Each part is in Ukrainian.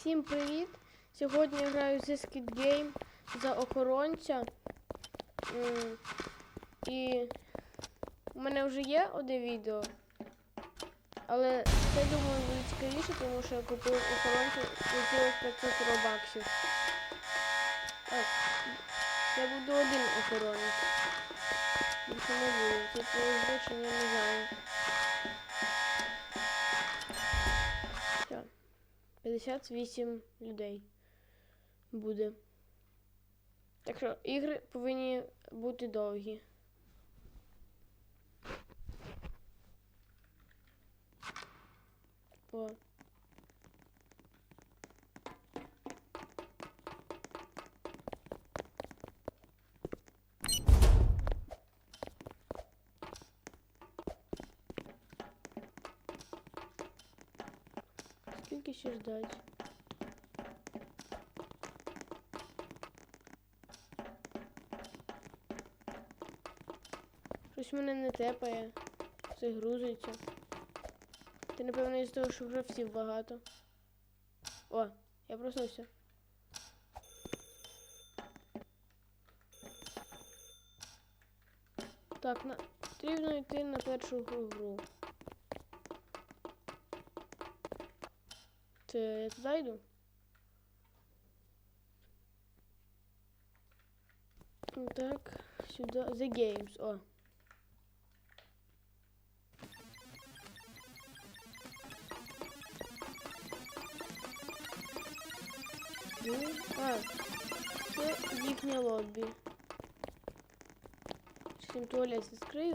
Всім привіт! Сьогодні я граю зі Squid Game за охоронця. І у мене вже є одне відео. Але це думаю буде цікавіше, тому що я купив охоронця за 500 робаксів. Я буду один охоронець. Більше не буду. Це звичайно я не знаю. 58 людей буде. Так що ігри повинні бути довгі. О. Скільки ще ждать? Щось мене не тепає. Все грузиться. Ти напевно із того, що гравців багато. О, я проснувся. Так, на... потрібно йти на першу гру. Це я туди йду? Ну, Так, сюди. The Games. О. Ну, А, це їхнє лобі. Чим туалет скрию.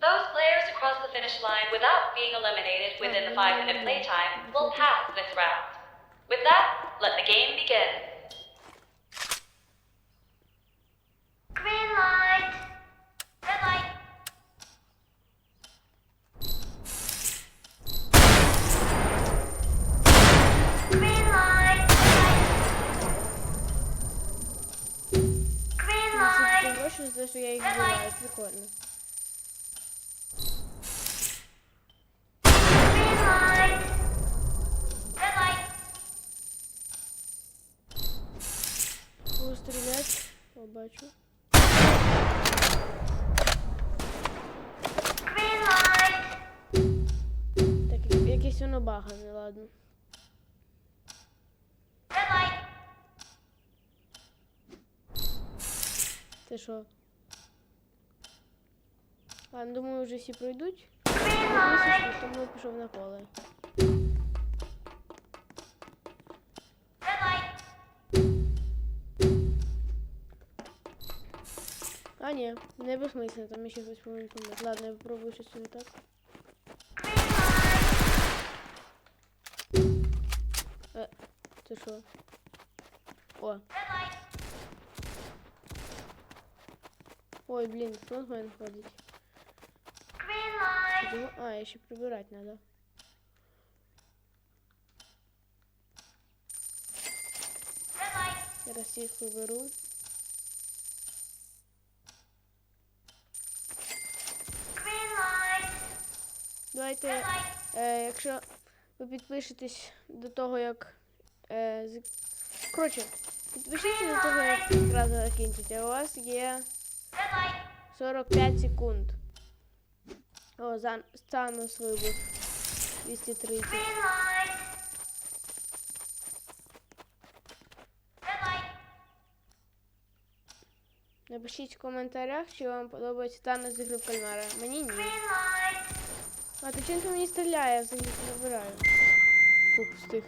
Those players across the finish line without being eliminated within the five minute playtime will pass this round. With that, let the game begin. Green light! Red light! Green light. Green light. Green light. Бачу. Так, якесь воно багане, ладно. Це що? Ладно, думаю, вже всі пройдуть. Тому я пішов на поле. А, ні, не безсмисленно, там ще хтось повинен помити. Ладно, я попробую щось собі так. Е, це що? О, ой, блін, слонгмен ходить. Green light! Чого? А, я ще прибирати треба. Red light! Зараз їх Давайте, е, якщо ви підпишетесь до того, як. Е, з... Коротше, підпишіться до того, як якраз закінчиться. У вас є 45 секунд. О, зан... Станус вибух. 230. Green light! Red light! Напишіть в коментарях, чи вам подобається Танос з ігри в кальмара. Мені ні. А то чим ти мені стріляє, я взагалі не забираю. Фу, пустих.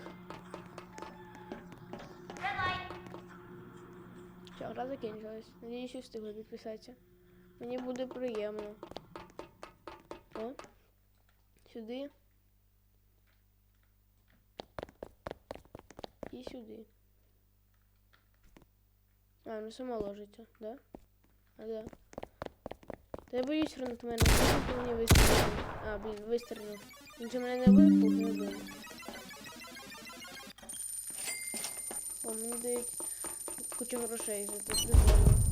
Все, гра закінчилась. Надіюсь, що встигли підписатися. Мені буде приємно. О. Сюди. і сюди. А, ну само ложиться, да? А, да. Та я боюсь мене, він мені вистрілив. А, блін, вистрілив. Він же мене не випух, не вбив. О, мені дають кучу грошей за це.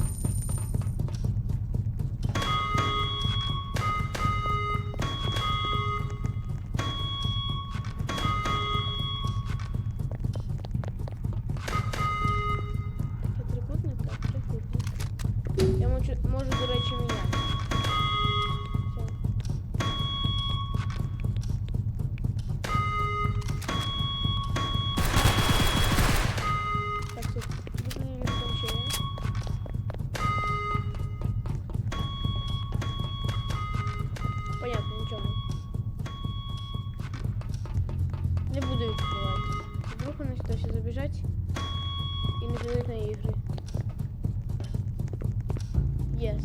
Забіжать і не на ігри. Єс.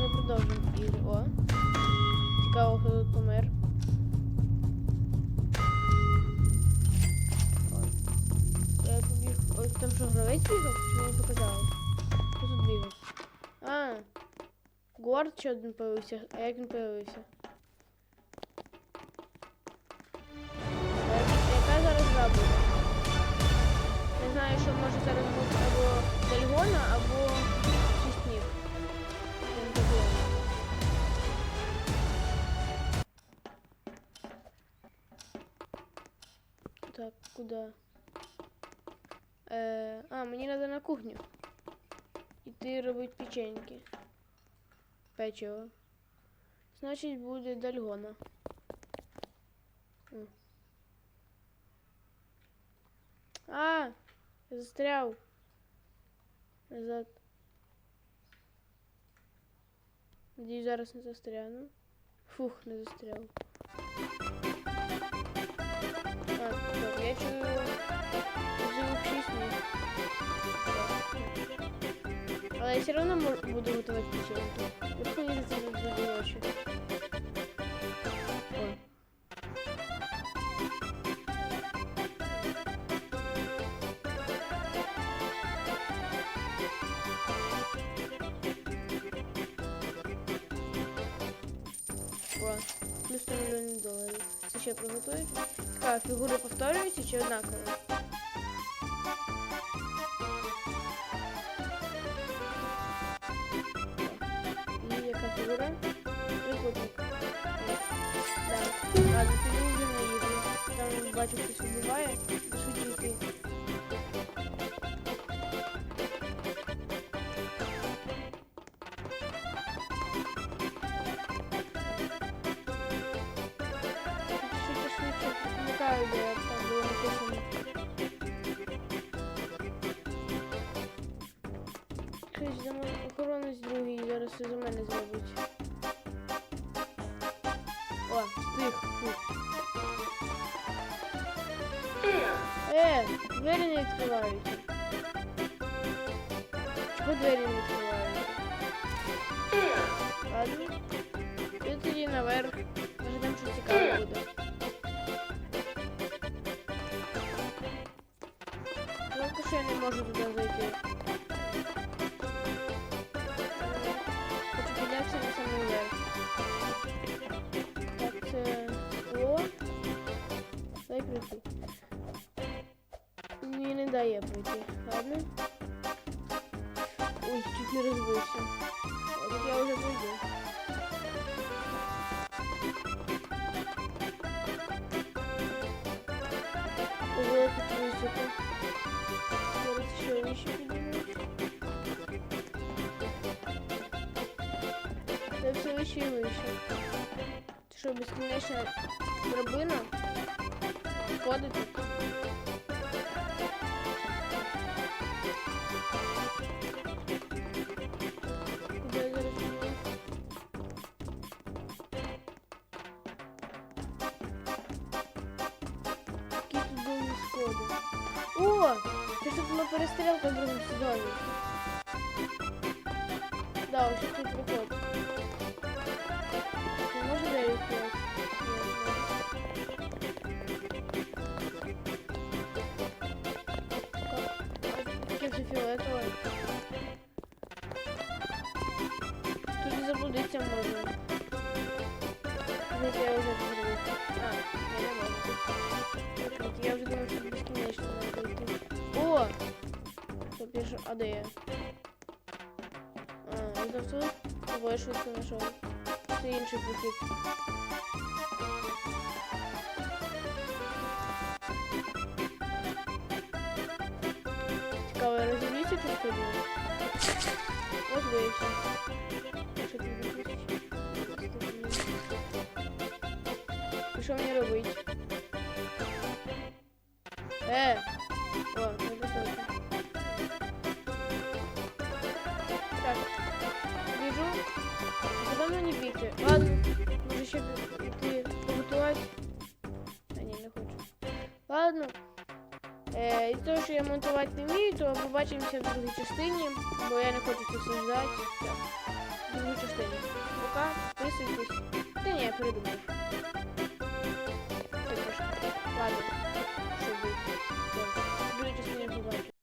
Ми, продовжимо ігри. О. Цікаво, хто тут помер. Я побіг. Ось там що, гравець бігав? Чи мені показалось? Хто тут бігав? А. Гуард ще один появився. А як він як- яка зараз буде? Знаю, що може зараз бути або Дальгона, або подумала. Так, куда? Е, а, мені треба на кухню. Іти робити печеньки. Печиво. Значить, буде Дальгона. М. А, я застряв. Назад. Надіюсь, зараз не застряну. Фух, не застряв. А, стоп, я чую звук чесні. Але я все одно мо- буду готувати печеньки. Вдруг мені за це будуть ще приготують. Така, фігури повторюються чи однакові? І яка фігура? Трикутник. Так. Ладно, піду вже на ігри. Там бачу, хтось вбиває. Швидше Пам'ятаю, де там було написано. Щось за мене охоронець другий зараз все за мене зробить. О, встиг. Фу. Е, двері не відкриваються. Чого двері не відкриваються? Ладно. Я тоді наверх. Може там щось цікаве буде. Можу туди зайти. Хочу піднятися на самий верх. Так, це О! Дай пройти. Ні, не дає пройти. Ладно. Ой, чуть не розбився. тут довгі сходи. О! Це ж тут була перестрілка в другому сезоні. Да, ось тут проход. А де я? А, это тут? Ого, я швидко знайшов. Це інший прохід. Цікаво, я розуміюся, чи сходили? Ось тут запустить? І що мені робити? Е! ладно. Е, Із того, що я монтувати не вмію, то побачимося в другій частині, бо я не хочу це все ждати. В другій частині. Пока, підписуйтесь. Та ні, я придумаю. Ладно, щоб в другій частині побачу.